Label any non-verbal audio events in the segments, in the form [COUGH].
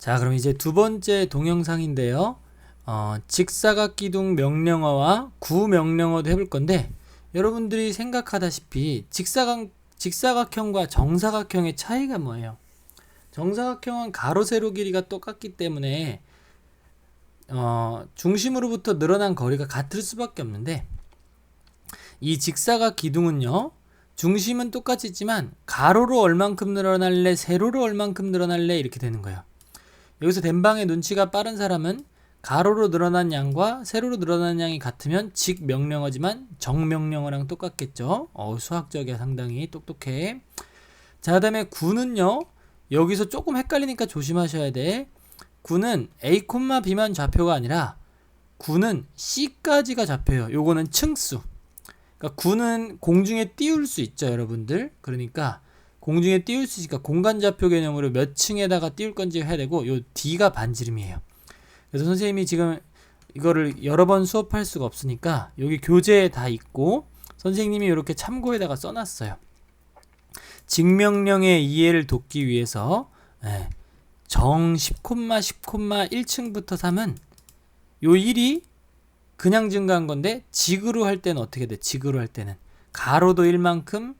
자, 그럼 이제 두 번째 동영상인데요. 어, 직사각 기둥 명령어와 구명령어도 해볼 건데 여러분들이 생각하다시피 직사각 직사각형과 정사각형의 차이가 뭐예요? 정사각형은 가로 세로 길이가 똑같기 때문에 어, 중심으로부터 늘어난 거리가 같을 수밖에 없는데 이 직사각 기둥은요. 중심은 똑같지만 가로로 얼만큼 늘어날래, 세로로 얼만큼 늘어날래 이렇게 되는 거예요. 여기서 덴방의 눈치가 빠른 사람은 가로로 늘어난 양과 세로로 늘어난 양이 같으면 직 명령어지만 정 명령어랑 똑같겠죠. 어, 수학적이야 상당히 똑똑해. 자, 그다음에 구는요. 여기서 조금 헷갈리니까 조심하셔야 돼. 구는 a, b만 좌표가 아니라 구는 c까지가 좌표예요. 요거는 층수. 그러니까 구는 공중에 띄울 수 있죠, 여러분들. 그러니까 공중에 띄울 수 있으니까 공간 좌표 개념으로 몇 층에다가 띄울 건지 해야 되고 요 D가 반지름이에요. 그래서 선생님이 지금 이거를 여러 번 수업할 수가 없으니까 여기 교재에 다 있고 선생님이 이렇게 참고에다가 써놨어요. 직명령의 이해를 돕기 위해서 예, 정 10, 10, 1층부터 3은 요 1이 그냥 증가한 건데 직으로 할 때는 어떻게 돼? 직으로 할 때는 가로도 1만큼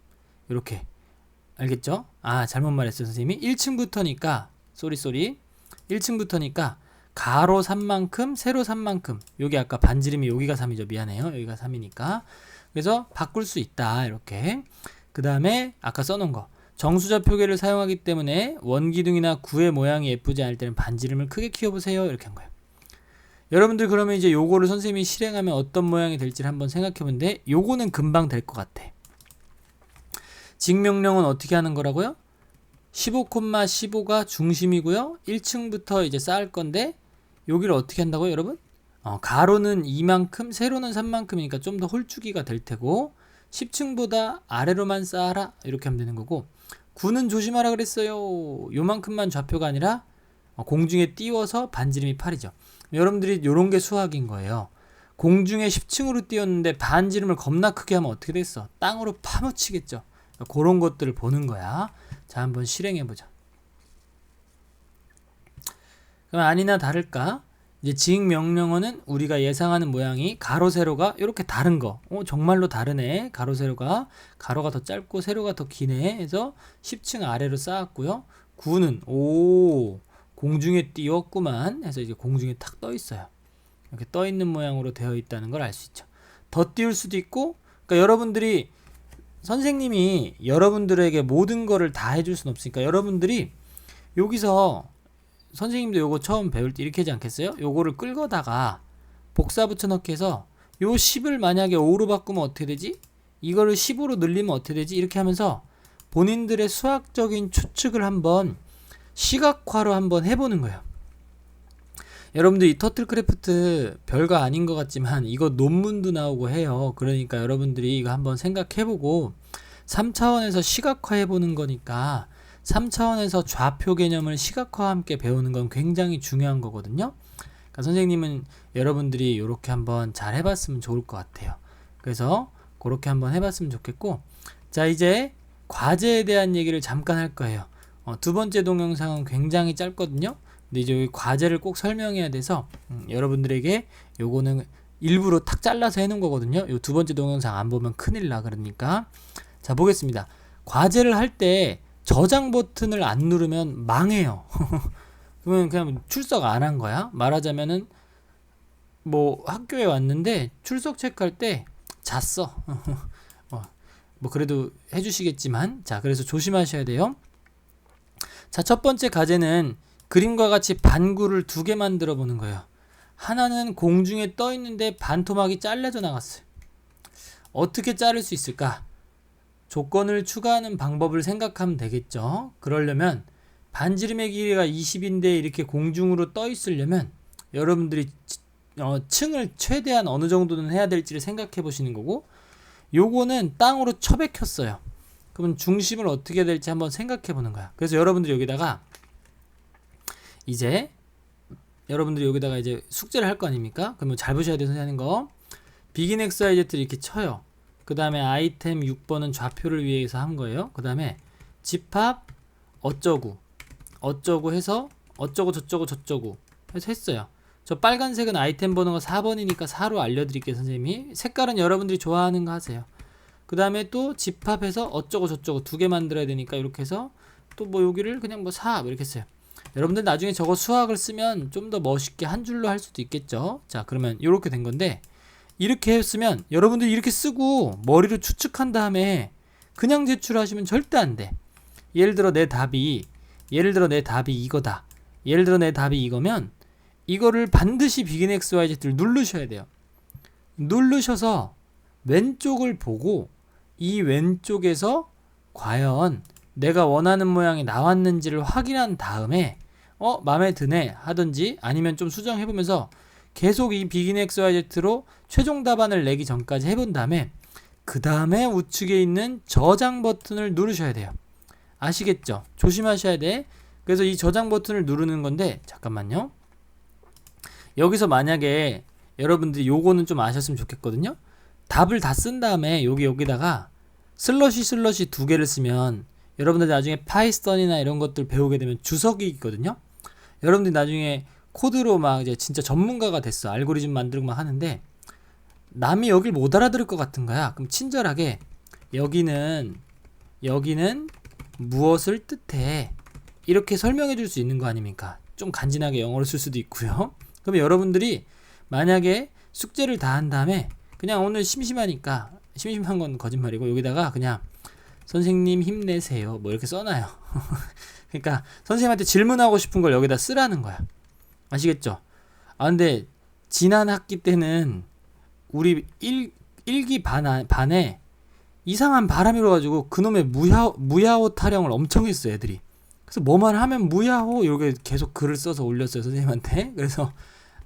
이렇게 알겠죠? 아 잘못 말했어요 선생님이. 1층부터니까 쏘리 쏘리. 1층부터니까 가로 3만큼 세로 3만큼. 여기 아까 반지름이 여기가 3이죠. 미안해요. 여기가 3이니까. 그래서 바꿀 수 있다 이렇게. 그 다음에 아까 써놓은 거. 정수좌표계를 사용하기 때문에 원기둥이나 구의 모양이 예쁘지 않을 때는 반지름을 크게 키워보세요. 이렇게 한 거예요. 여러분들 그러면 이제 요거를 선생님이 실행하면 어떤 모양이 될지를 한번 생각해 보는데 요거는 금방 될 것 같아 직명령은 어떻게 하는 거라고요? 15,15가 중심이고요. 1층부터 이제 쌓을 건데 여기를 어떻게 한다고요, 여러분? 어, 가로는 2만큼, 세로는 3만큼이니까 좀 더 홀쭉이가 될 테고 10층보다 아래로만 쌓아라 이렇게 하면 되는 거고 9는 조심하라 그랬어요. 요만큼만 좌표가 아니라 어, 공중에 띄워서 반지름이 8이죠. 여러분들이 요런 게 수학인 거예요. 공중에 10층으로 띄웠는데 반지름을 겁나 크게 하면 어떻게 됐어? 땅으로 파묻히겠죠. 그런 것들을 보는 거야. 자, 한번 실행해 보자. 그럼 아니나 다를까? 이제 지익 명령어는 우리가 예상하는 모양이 가로 세로가 이렇게 다른 거. 어, 정말로 다르네. 가로 세로가 가로가 더 짧고 세로가 더 기네. 해서 10층 아래로 쌓았고요. 9는 오 공중에 띄웠구만. 해서 이제 공중에 탁 떠 있어요. 이렇게 떠 있는 모양으로 되어 있다는 걸 알 수 있죠. 더 띄울 수도 있고, 그러니까 여러분들이 선생님이 여러분들에게 모든 거를 다 해줄 수는 없으니까 여러분들이 여기서 선생님도 요거 처음 배울 때 이렇게 하지 않겠어요? 요거를 끌거다가 복사 붙여넣기 해서 요 10을 만약에 5로 바꾸면 어떻게 되지? 이거를 10으로 늘리면 어떻게 되지? 이렇게 하면서 본인들의 수학적인 추측을 한번 시각화로 한번 해보는 거예요. 여러분들 이 터틀크래프트 별거 아닌 것 같지만 이거 논문도 나오고 해요. 그러니까 여러분들이 이거 한번 생각해보고 3차원에서 시각화해보는 거니까 3차원에서 좌표 개념을 시각화와 함께 배우는 건 굉장히 중요한 거거든요. 그러니까 선생님은 여러분들이 이렇게 한번 잘 해봤으면 좋을 것 같아요. 그래서 그렇게 한번 해봤으면 좋겠고 자 이제 과제에 대한 얘기를 잠깐 할 거예요. 어, 두 번째 동영상은 굉장히 짧거든요. 근데 이제 과제를 꼭 설명해야 돼서 음, 여러분들에게 요거는 일부러 탁 잘라서 해놓은 거거든요. 요 두 번째 동영상 안 보면 큰일 나 그러니까 자 보겠습니다. 과제를 할 때 저장 버튼을 안 누르면 망해요. [LAUGHS] 그러면 그냥 출석 안 한 거야. 말하자면은 뭐 학교에 왔는데 출석 체크할 때 잤어. [LAUGHS] 어, 뭐 그래도 해주시겠지만 자 그래서 조심하셔야 돼요. 자 첫 번째 과제는 그림과 같이 반구를 두 개 만들어 보는 거예요. 하나는 공중에 떠 있는데 반토막이 잘려져 나갔어요. 어떻게 자를 수 있을까? 조건을 추가하는 방법을 생각하면 되겠죠. 그러려면 반지름의 길이가 20인데 이렇게 공중으로 떠 있으려면 여러분들이 어, 층을 최대한 어느 정도는 해야 될지를 생각해 보시는 거고 요거는 땅으로 쳐박혔어요. 그러면 중심을 어떻게 될지 한번 생각해 보는 거야. 그래서 여러분들이 여기다가 이제 여러분들이 여기다가 이제 숙제를 할 거 아닙니까? 그러면 잘 보셔야 돼요, 선생님 거. 비긴 XYZ를 이렇게 쳐요. 그 다음에 아이템 6번은 좌표를 위해서 한 거예요. 그 다음에 집합 어쩌구 어쩌고 해서 어쩌고 저쩌고 저쩌고 해서 했어요. 저 빨간색은 아이템 번호가 4번이니까 4로 알려드릴게요 선생님이 색깔은 여러분들이 좋아하는 거 하세요 그 다음에 또 집합해서 어쩌고 저쩌고 두 개 만들어야 되니까 이렇게 해서 또 뭐 여기를 그냥 뭐 4 이렇게 했어요 여러분들 나중에 저거 수학을 쓰면 좀 더 멋있게 한 줄로 할 수도 있겠죠? 자 그러면 이렇게 된 건데 이렇게 했으면 여러분들이 이렇게 쓰고 머리로 추측한 다음에 그냥 제출하시면 절대 안 돼. 예를 들어 내 답이 예를 들어 내 답이 이거다. 예를 들어 내 답이 이거면 이거를 반드시 비긴 XYZ를 누르셔야 돼요. 누르셔서 왼쪽을 보고 이 왼쪽에서 과연 내가 원하는 모양이 나왔는지를 확인한 다음에 어 마음에 드네 하든지 아니면 좀 수정해 보면서 계속 이 비긴 XYZ로 최종 답안을 내기 전까지 해본 다음에 그 다음에 우측에 있는 저장 버튼을 누르셔야 돼요. 아시겠죠? 조심하셔야 돼. 그래서 이 저장 버튼을 누르는 건데 잠깐만요. 여기서 만약에 여러분들이 요거는 좀 아셨으면 좋겠거든요. 답을 다 쓴 다음에 여기 여기다가 슬러시 슬러시 두 개를 쓰면 여러분들 나중에 파이썬이나 이런 것들 배우게 되면 주석이 있거든요. 여러분들이 나중에 코드로 막 이제 진짜 전문가가 됐어. 알고리즘 만들고 막 하는데 남이 여길 못 알아들을 것 같은 거야. 그럼 친절하게 여기는 여기는 무엇을 뜻해? 이렇게 설명해 줄 수 있는 거 아닙니까? 좀 간지나게 영어로 쓸 수도 있고요. [LAUGHS] 그러면 여러분들이 만약에 숙제를 다 한 다음에 그냥 오늘 심심하니까 심심한 건 거짓말이고 여기다가 그냥 선생님 힘내세요. 뭐 이렇게 써놔요. [LAUGHS] 그러니까 선생님한테 질문하고 싶은 걸 여기다 쓰라는 거야. 아시겠죠? 아 근데 지난 학기 때는 우리 일, 일기 반, 반에 이상한 바람이 불어가지고 그놈의 무야, 무야호 타령을 엄청 했어 애들이. 그래서 뭐만 하면 무야호 이렇게 계속 글을 써서 올렸어요 선생님한테. [LAUGHS] 그래서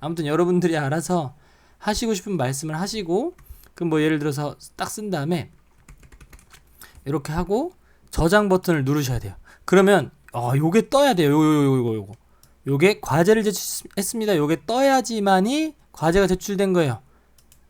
아무튼 여러분들이 알아서 하시고 싶은 말씀을 하시고 그럼 뭐 예를 들어서 딱 쓴 다음에 이렇게 하고 저장 버튼을 누르셔야 돼요. 그러면 어 요게 떠야 돼요. 요 요 요, 요, 요거. 요게 과제를 제출했습니다. 요게 떠야지만이 과제가 제출된 거예요.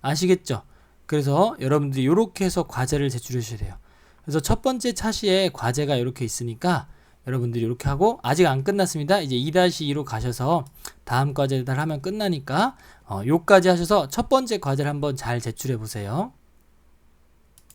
아시겠죠? 그래서 여러분들이 이렇게 해서 과제를 제출해 주셔야 돼요. 그래서 첫 번째 차시에 과제가 이렇게 있으니까 여러분들이 이렇게 하고 아직 안 끝났습니다. 이제 2-2로 가셔서 다음 과제를 하면 끝나니까 어, 요까지 하셔서 첫 번째 과제를 한번 잘 제출해 보세요.